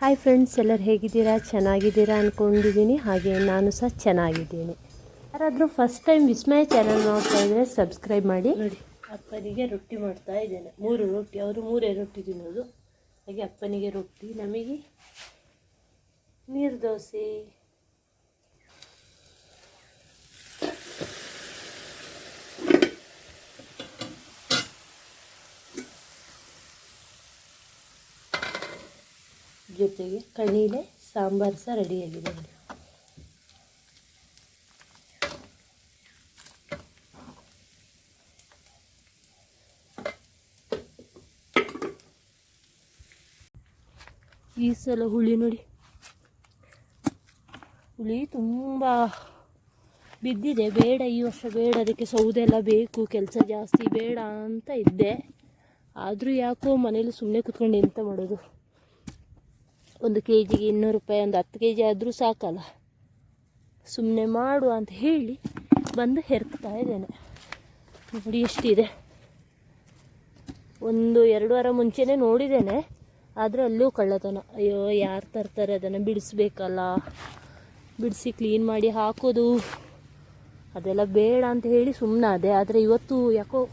Hi friends ಎಲ್ಲರೂ ಹೇಗಿದ್ದೀರಾ? ಚೆನ್ನಾಗಿದ್ದೀರಾ ಅಂದ್ಕೊಂಡಿದ್ದೀನಿ ಹಾಗೆ ನಾನು ಸಹ ಚೆನ್ನಾಗಿದ್ದೀನಿ. ಯಾರಾದರೂ ಫಸ್ಟ್ ಟೈಮ್ ವಿಸ್ಮಯ ಚಾನಲ್ ನೋಡ್ತಾ ಇದ್ದರೆ ಸಬ್ಸ್ಕ್ರೈಬ್ ಮಾಡಿ. ನೋಡಿ, ಅಪ್ಪನಿಗೆ ರೊಟ್ಟಿ ಮಾಡ್ತಾ ಇದ್ದೇನೆ. ಮೂರು ರೊಟ್ಟಿ, ಅವರು ಮೂರೇ ರೊಟ್ಟಿ ತಿನ್ನೋದು. ಹಾಗೆ ಅಪ್ಪನಿಗೆ ರೊಟ್ಟಿ, ನಮಗೆ ನೀರು ದೋಸೆ. ಜೊತೆಗೆ ಕಣೀಲೆ ಸಾಂಬಾರು ಸಹ ರೆಡಿಯಾಗಿದೆ ಈ ಸಲ ಹುಳಿ ನೋಡಿ. ಹುಳಿ ತುಂಬ ಬಿದ್ದಿದೆ. ಬೇಡ ಈ ವರ್ಷ ಬೇಡ, ಅದಕ್ಕೆ ಸೌದೆ ಎಲ್ಲ ಬೇಕು, ಕೆಲಸ ಜಾಸ್ತಿ ಬೇಡ ಅಂತ ಇದ್ದೆ. ಆದರೂ ಯಾಕೋ ಮನೇಲಿ ಸುಮ್ಮನೆ ಕುತ್ಕೊಂಡು ಎಂತ ಮಾಡೋದು? ಒಂದು ಕೆ ಜಿಗೆ ಇನ್ನೂರು ರೂಪಾಯಿ, ಒಂದು ಹತ್ತು ಕೆ ಜಿ ಆದರೂ ಸಾಕಲ್ಲ. ಸುಮ್ಮನೆ ಮಾಡು ಅಂತ ಹೇಳಿ ಬಂದು ಹೆರ್ಕ್ತಾ ಇದ್ದೇನೆ. ನೋಡಿ ಎಷ್ಟಿದೆ. ಒಂದು ಎರಡು ವಾರ ಮುಂಚೆನೇ ನೋಡಿದ್ದೇನೆ. ಆದರೆ ಅಲ್ಲೂ ಕಳ್ಳತನ. ಅಯ್ಯೋ, ಯಾರು ತರ್ತಾರೆ ಅದನ್ನು? ಬಿಡಿಸ್ಬೇಕಲ್ಲ. ಬಿಡಿಸಿ ಕ್ಲೀನ್ ಮಾಡಿ ಹಾಕೋದು. ಅದೆಲ್ಲ ಬೇಡ ಅಂತ ಹೇಳಿ ಸುಮ್ಮನಾದೆ ಆದರೆ ಇವತ್ತು ಯಾಕೋ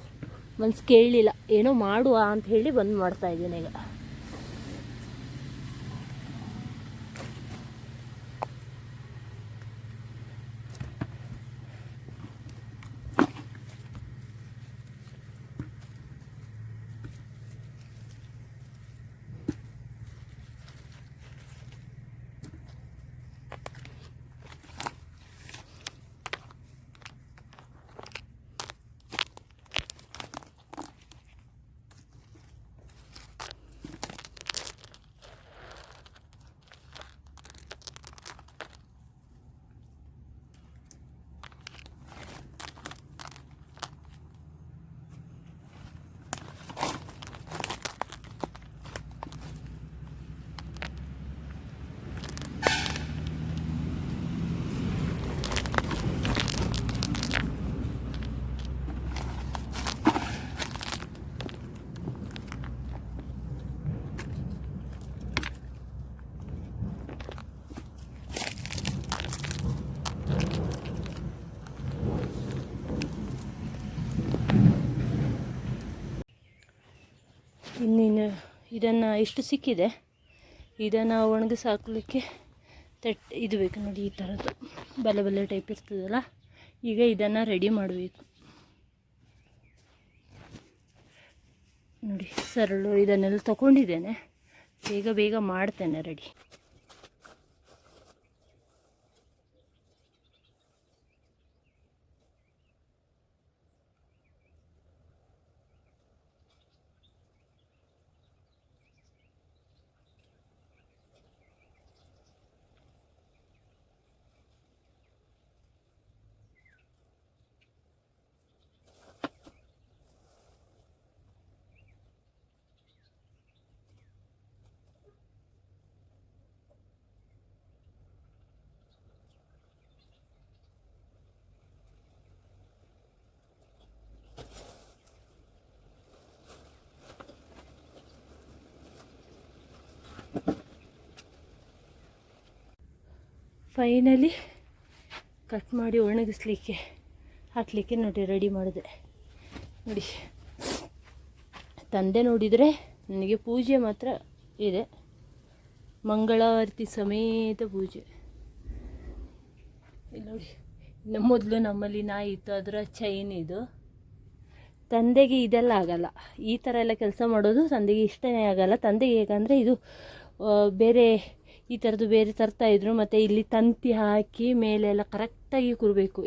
ಮನ್ಸು ಕೇಳಲಿಲ್ಲ ಏನೋ ಮಾಡುವ ಅಂತ ಹೇಳಿ ಬಂದು ಮಾಡ್ತಾ ಇದ್ದೀನಿ ಈಗ. ಇನ್ನಿನ್ನು ಇದನ್ನು ಇಷ್ಟು ಸಿಕ್ಕಿದೆ? ಇದನ್ನು ಒಣಗಿಸಿ ಹಾಕಲಿಕ್ಕೆ ತಟ್, ಇದು ಬೇಕು ನೋಡಿ ಈ ಥರದ್ದು ಬಲೆ ಬಲೆ ಟೈಪ್ ಇರ್ತದಲ್ಲ? ಈಗ ಇದನ್ನು ರೆಡಿ ಮಾಡಬೇಕು. ನೋಡಿ, ಸರಳು ಇದನ್ನೆಲ್ಲ ತಗೊಂಡಿದ್ದೇನೆ. ಬೇಗ ಬೇಗ ಮಾಡ್ತೇನೆ ರೆಡಿ ಫೈನಲಿ ಕಟ್ ಮಾಡಿ ಒಣಗಿಸ್ಲಿಕ್ಕೆ, ಹಾಕಲಿಕ್ಕೆ ನೋಡಿ ರೆಡಿ ಮಾಡಿದೆ. ನೋಡಿ, ತಂದೆ ನೋಡಿದರೆ ನನಗೆ ಪೂಜೆ ಮಾತ್ರ ಇದೆ. ಮಂಗಳಾರತಿ ಸಮೇತ ಪೂಜೆ. ಇಲ್ಲಿ ನೋಡಿ ನಮ್ಮ ಮೊದಲು ನಮ್ಮಲ್ಲಿ ನಾಯಿ ಇತ್ತು, ಅದರ ಚೈನ್ ಇದು. ತಂದೆಗೆ ಇದೆಲ್ಲ ಆಗಲ್ಲ. ಈ ಥರ ಎಲ್ಲ ಕೆಲಸ ಮಾಡೋದು ತಂದೆಗೆ ಇಷ್ಟನೇ ಆಗಲ್ಲ. ತಂದೆಗೆ ಹೇಗಂದರೆ ಇದು ಬೇರೆ ಈ ಥರದ್ದು ಬೇರೆ ತರ್ತಾ ಇದ್ರು, ಮತ್ತು ಇಲ್ಲಿ ತಂತಿ ಹಾಕಿ ಮೇಲೆ ಎಲ್ಲ ಕರೆಕ್ಟಾಗಿ ಕೂರಬೇಕು.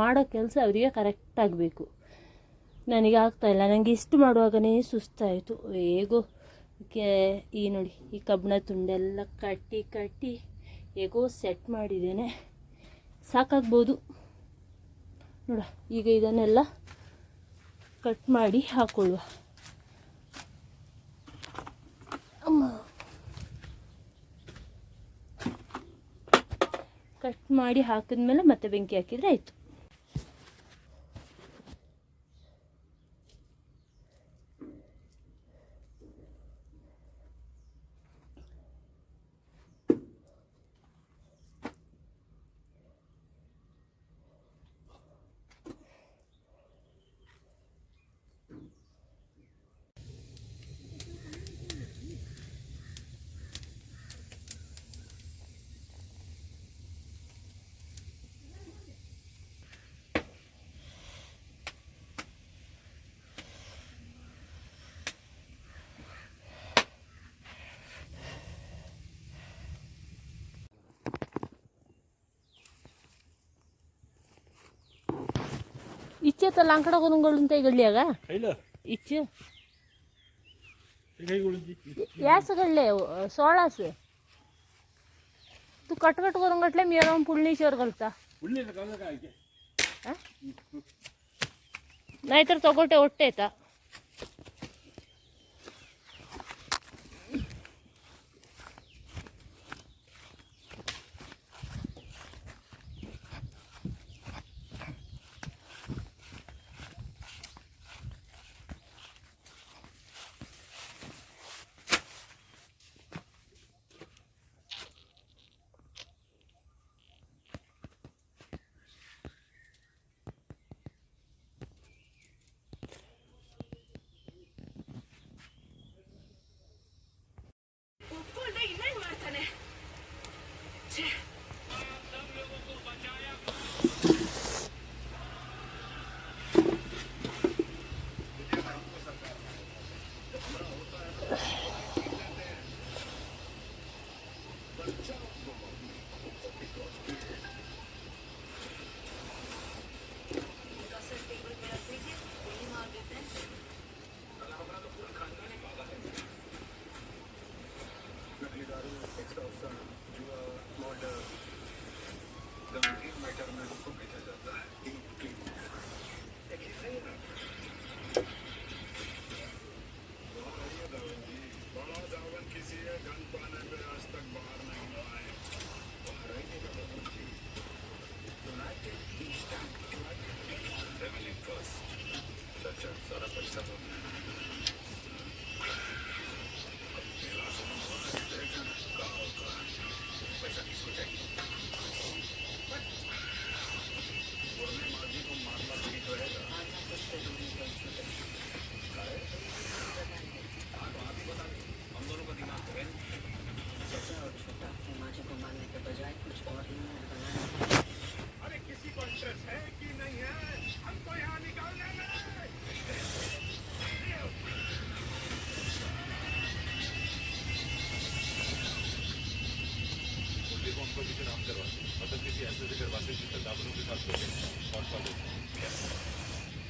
ಮಾಡೋ ಕೆಲಸ ಅವರಿಗೆ ಕರೆಕ್ಟಾಗಬೇಕು ನನಗೆ ಆಗ್ತಾಯಿಲ್ಲ ನನಗೆ ಇಷ್ಟು ಮಾಡುವಾಗನೇ ಸುಸ್ತಾಯಿತು ಹೇಗೋ, ಕೆ, ಈ ನೋಡಿ, ಈ ಕಬ್ಬಣ ತುಂಡೆಲ್ಲ ಕಟ್ಟಿ ಕಟ್ಟಿ ಹೇಗೋ ಸೆಟ್ ಮಾಡಿದ್ದೇನೆ. ಸಾಕಾಗ್ಬೋದು. ನೋಡ, ಈಗ ಇದನ್ನೆಲ್ಲ ಕಟ್ ಮಾಡಿ ಹಾಕೊಳ್ಳುವ. ಅಮ್ಮ. ಕಟ್ ಮಾಡಿ ಹಾಕಿದ್ಮೇಲೆ ಮತ್ತೆ ಬೆಂಕಿ ಹಾಕಿದರೆ ಆಯಿತು. ಇಚ್ಚೇತ ಲಂಕಡ ಗುಣಗಳುಂತ ಗಳ್ಳಿಯಾಗ ಇಚ್ಚ ಯಾಸಗಳ್ಳೆ ಸೋಳಾಸ तू कटकट करून घातले मी येऊन पुळणीशीवर घालता नाहीतर चौगोटे ओट्टे येतात Microsoft Duo folder. The main matter में को लेकर हम करवाते हैं मतलब किसी ऐसे से करवाते हैं जिसका दावनों के साथ होते हैं शॉर्ट वाले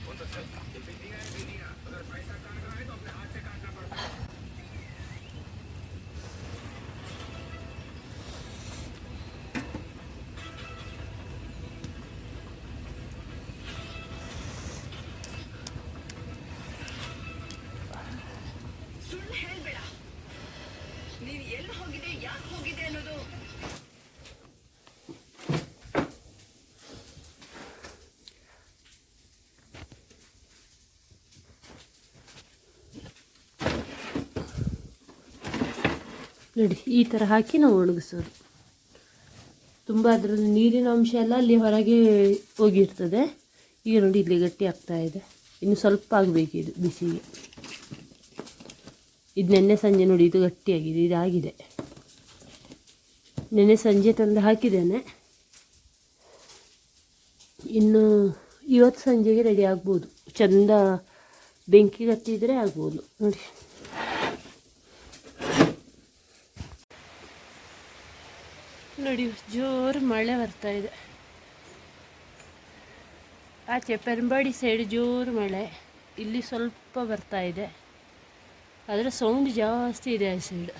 बहुत अच्छा अगर पैसा काटना है तो अपने हाथ से काटना पड़ता है ನೋಡಿ, ಈ ಥರ ಹಾಕಿ ನಾವು ಒಣಗಿಸೋದು. ತುಂಬ ಅದರಲ್ಲಿ ನೀರಿನ ಅಂಶ ಎಲ್ಲ ಅಲ್ಲಿ ಹೊರಗೆ ಹೋಗಿರ್ತದೆ. ಈಗ ನೋಡಿ ಇಲ್ಲಿ ಗಟ್ಟಿ ಆಗ್ತಾ ಇದೆ. ಇನ್ನು ಸ್ವಲ್ಪ ಆಗಬೇಕು ಇದು ಬಿಸಿಗೆ. ಇದು ನೆನ್ನೆ ಸಂಜೆ ನೋಡಿ, ಇದು ಗಟ್ಟಿಯಾಗಿದೆ, ಇದಾಗಿದೆ. ನೆನ್ನೆ ಸಂಜೆ ತಂದು ಹಾಕಿದ್ದೇನೆ. ಇನ್ನು ಇವತ್ತು ಸಂಜೆಗೆ ರೆಡಿ ಆಗ್ಬೋದು. ಚಂದ ಬೆಂಕಿ ಗತ್ತಿದ್ರೆ ಆಗ್ಬೋದು. ನೋಡಿ. ನೋಡಿ, ಜೋರು ಮಳೆ ಬರ್ತಾ ಇದೆ. ಆಚೆ ಪೆರಂಬಾಡಿ ಸೈಡ್ ಜೋರು ಮಳೆ. ಇಲ್ಲಿ ಸ್ವಲ್ಪ ಬರ್ತಾ ಇದೆ. ಆದರೆ ಸೌಂಡ್ ಜಾಸ್ತಿ ಇದೆ ಆ ಸೈಡ್